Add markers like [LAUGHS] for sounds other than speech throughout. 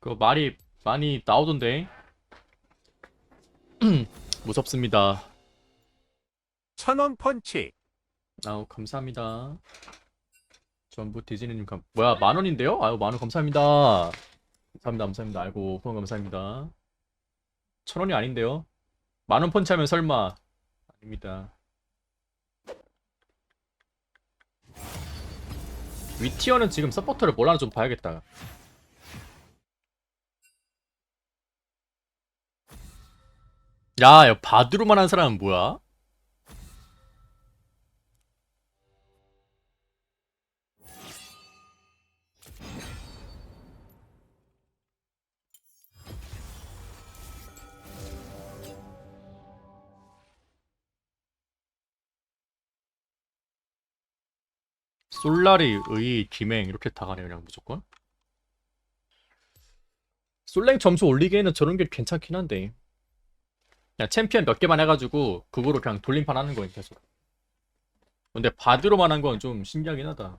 그 말이 많이 나오던데. [CLEARS THROAT] 무섭습니다. 천원 펀치 아우 감사합니다. 전부 디즈니님 감 뭐야 만 원인데요? 아유 만원 감사합니다. 감사합니다 감사합니다. 아이고 후원 감사합니다. 천 원이 아닌데요? 만원 펀치하면 설마 아닙니다. 위티어는 지금 서포터를 뭘 하나 좀 봐야겠다. 야, 야 바드로만 한 사람은 뭐야? 솔라리, 의, 김행 이렇게 다 가네 그냥 무조건. 솔랭 점수 올리기에는 저런 게 괜찮긴 한데. 그냥 챔피언 몇 개만 해가지고 그거로 그냥 돌림판 하는 거예요 계속. 근데 바드로만 한 건 좀 신기하긴 하다.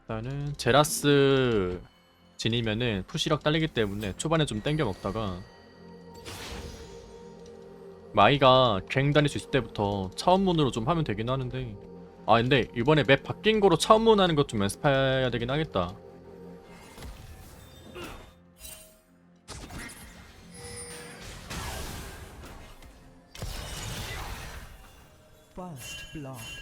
일단은 제라스 진이면은 푸시력 딸리기 때문에 초반에 좀 땡겨 먹다가 마이가 갱 다닐 수 있을 때부터 차원문으로 좀 하면 되긴 하는데 아 근데 이번에 맵 바뀐 거로 차원문 하는 것 좀 연습해야 되긴 하겠다 First blood.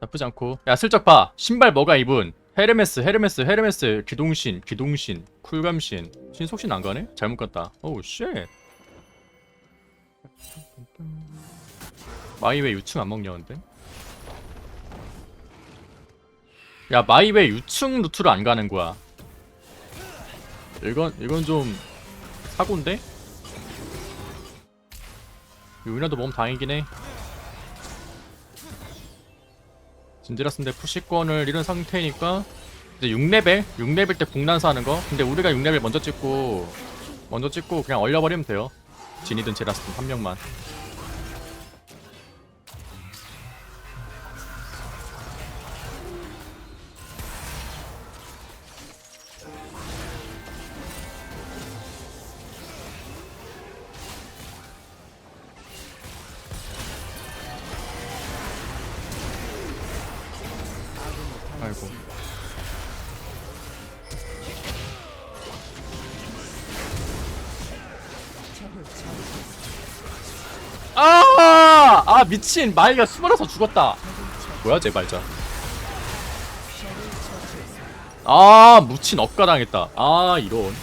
나쁘지 않고. 야 슬쩍 봐. 신발 뭐가 입은? 헤르메스 헤르메스 헤르메스. 기동신 기동신. 쿨감신. 신속신 안 가네? 잘못 갔다. 오우 쉣 마이 왜 유충 안 먹냐는데? 야 마이 왜 유충 루트를 안 가는 거야. 이건 이건 좀 사고인데? 요이나도 몸 다행이긴 해 진지라스인데 푸시권을 잃은 상태니까 이제 6레벨? 6레벨 때 북난사 하는 거? 근데 우리가 6레벨 먼저 찍고 먼저 찍고 그냥 얼려버리면 돼요 진이든 제라스든 한 명만 아이고. 아! 아 미친 마이가 숨어나서 죽었다 뭐야 제 발자 적을 처치했습니다. 아 무친 억가당했다 아 이런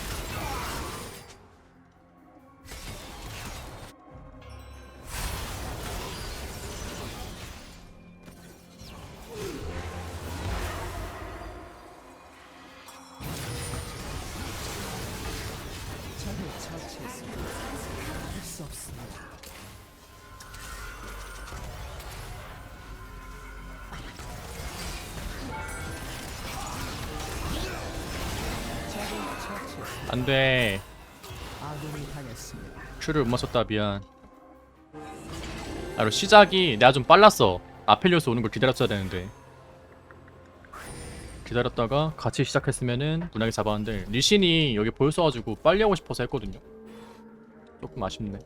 안돼. 아군이 당했습니다. 큐를 못 맞췄다 미안. 아 그리고 시작이 내가 좀 빨랐어. 아펠리오스 오는 걸 기다렸어야 되는데. 기다렸다가 같이 시작했으면은 무난하게 잡았는데 리신이 여기 보였어가지고 빨리 하고 싶어서 했거든요. 조금 아쉽네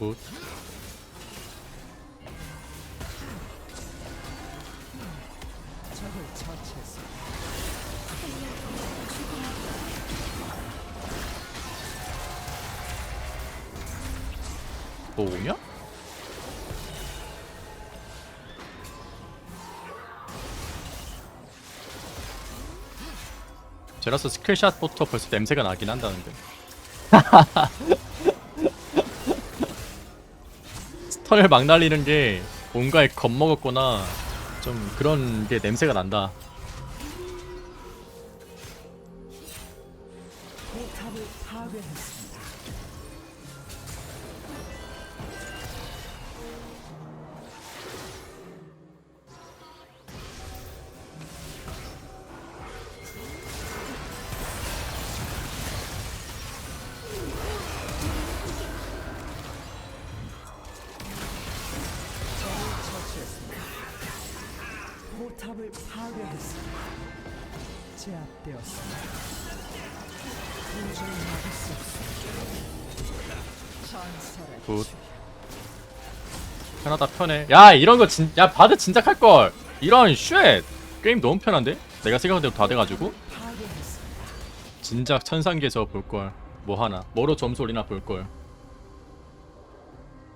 굿. 뭐냐? 제라스 스킬샷부터 벌써 냄새가 나긴 한다는데. [LAUGHS] 턴을 막 날리는 게 뭔가에 겁먹었거나 좀 그런 게 냄새가 난다 파괴했습니다. 제압되었습니다. 도저히 막을 수 없습니다. 전설의 굿 편하다 편해 야 이런 거 진, 야 바드 진작 할걸 이런 쉣 게임 너무 편한데? 내가 생각한 대로 다 돼가지고. 진작 천상계에서 볼걸 뭐 하나 뭐로 점수 올리나 볼걸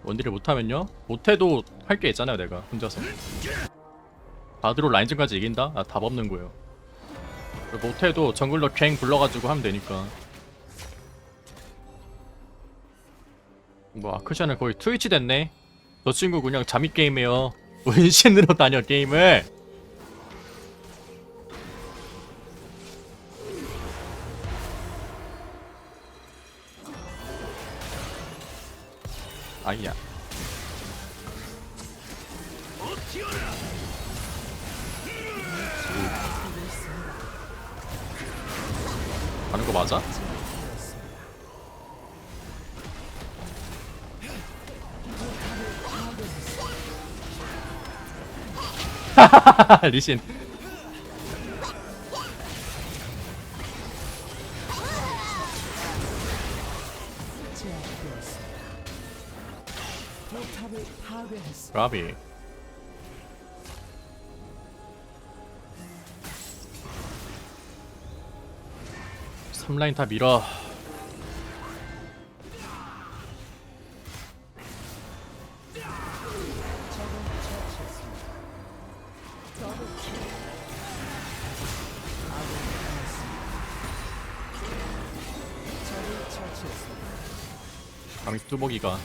원딜을 못하면요? 못해도 할 게 있잖아요 내가 혼자서 바드로 라인전까지 이긴다? 아 답 없는 거예요. 못해도 정글러 갱 불러가지고 하면 되니까. 뭐 아크샤는 거의 트위치 됐네. 저 친구 그냥 잠입 게임해요. [LAUGHS] 은신으로 다녀 게임을. 아이야 가는 거 맞아? [LAUGHS] 리신. 라비 3라인 다 밀어. 강수 뚜벅이가.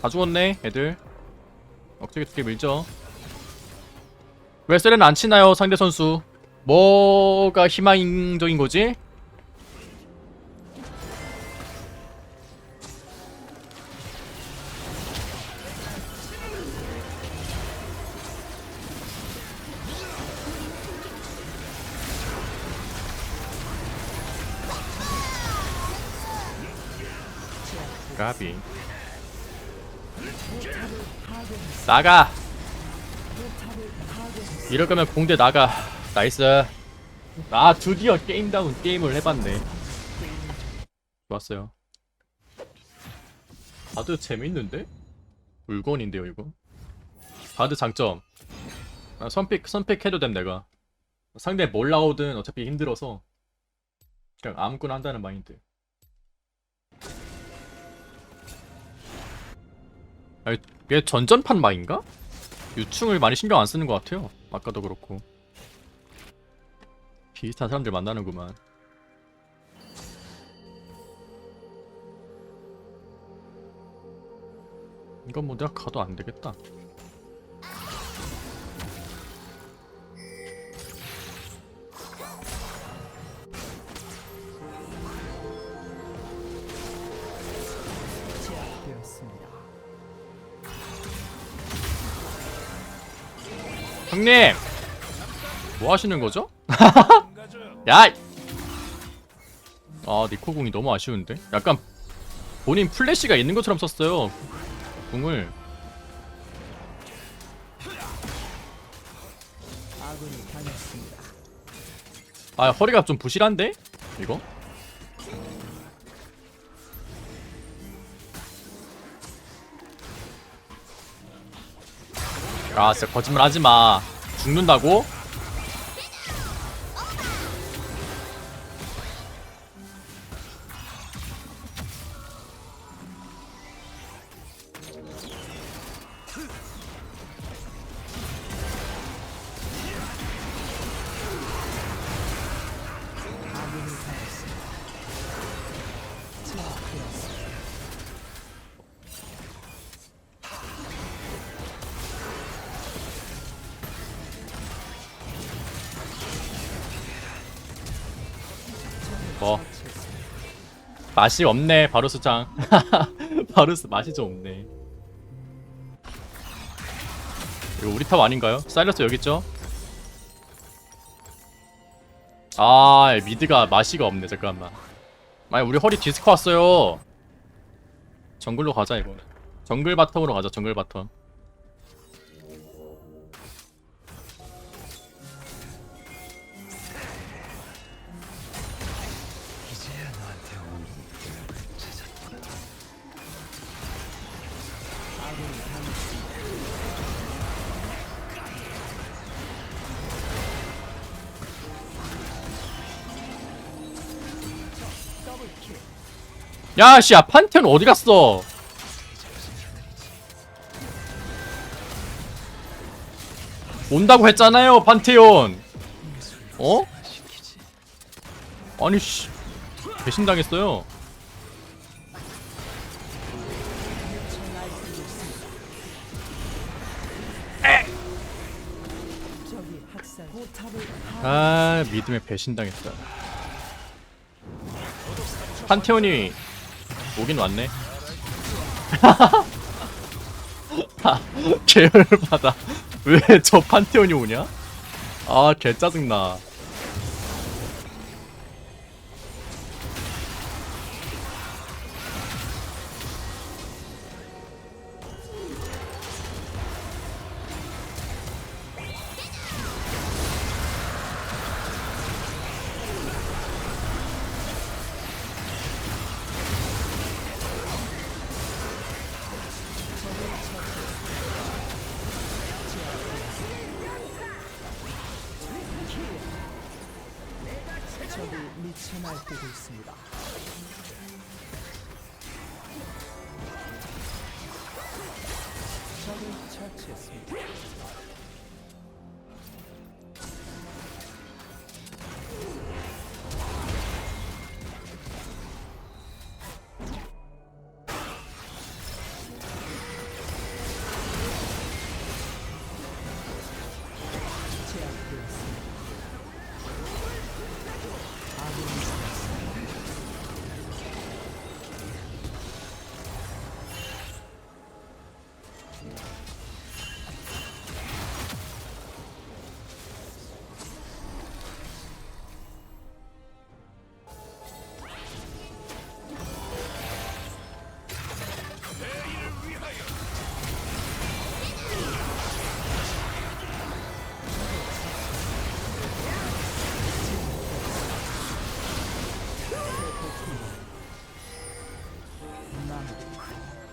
다 죽었네 애들. 억지게 두개 밀죠. 왜 세레나 안 치나요 상대 선수? 뭐가 희망적인 거지? 가비 나가. 이럴 거면 공대 나가 나이스 아 드디어 게임다운 게임을 해봤네 좋았어요 바드 재밌는데? 물건인데요 이거 바드 장점 아, 선픽 선픽 해도 됨 내가 상대 뭘 나오든 어차피 힘들어서 그냥 아무거나 한다는 마인드 아니, 얘 전전판 마인가? 유충을 많이 신경 안 쓰는 것 같아요. 아까도 그렇고. 비슷한 사람들 만나는구만. 이건 뭐 내가 가도 안 되겠다. 형님! 뭐 하시는 거죠? [LAUGHS] 야! 아, 니코궁이 너무 아쉬운데? 약간 본인 플래시가 있는 것처럼 썼어요. 궁을. 아, 허리가 좀 부실한데? 이거? 아, 진짜 거짓말 하지 마. 죽는다고? 뭐? 맛이 없네 바루스장 [LAUGHS] [LAUGHS] 바루스 맛이 좀 없네. 이거 우리 탑 아닌가요? 사일러스 여기 있죠? 아 미드가 맛이가 없네. 잠깐만. 아니 우리 허리 디스크 왔어요. 정글로 가자 이거는 정글 바텀으로 가자 정글 바텀 야 씨야 판테온 어디 갔어? 온다고 했잖아요 판테온. 어? 아니 씨. 배신당했어요. 아 믿음에 배신당했다. 판테온이 오긴 왔네. 계열받아 왜 저 판테온이 오냐? 아 개 짜증나 날뛰고 있습니다. 적을 처치했습니다.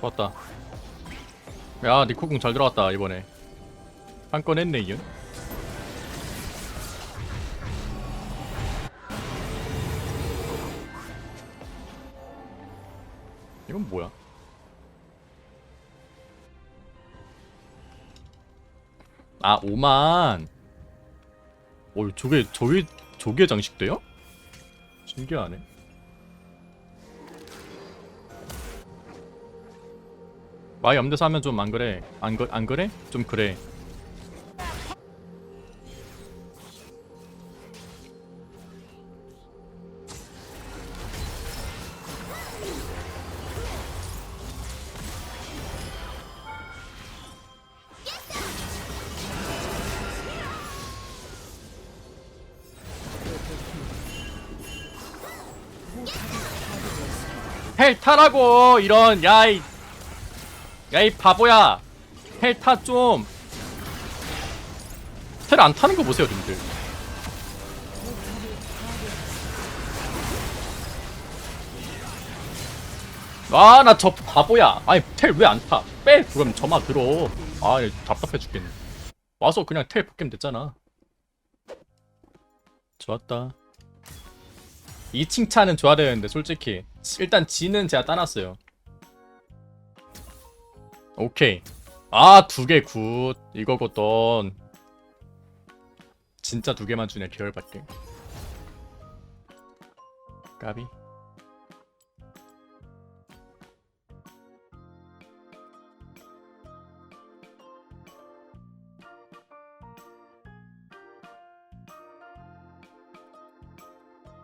좋았다. 야 니코궁 잘 들어갔다 이번에. 한 건 했네 이윤 이건 뭐야? 아 5만. 오 저게 저게 저게 장식돼요? 신기하네 마이 염대서 하면 좀 안 그래? 안, 그, 안 그래? 좀 그래. 헬 타라고 이런 야이 야 이 바보야. 헬타 좀. 헬안 타는 거 보세요 님들. 아나 저 바보야. 아니 텔 왜 안 타? 빼! 그럼 저마 들어. 아 답답해 죽겠네. 와서 그냥 텔 뽑기면 됐잖아. 좋았다. 이 칭찬은 좋아야 되는데 솔직히. 일단 지는 제가 따놨어요 오케이. 아 두 개 굿. 이거거든 진짜 두 개만 주네. 계열받게. 까비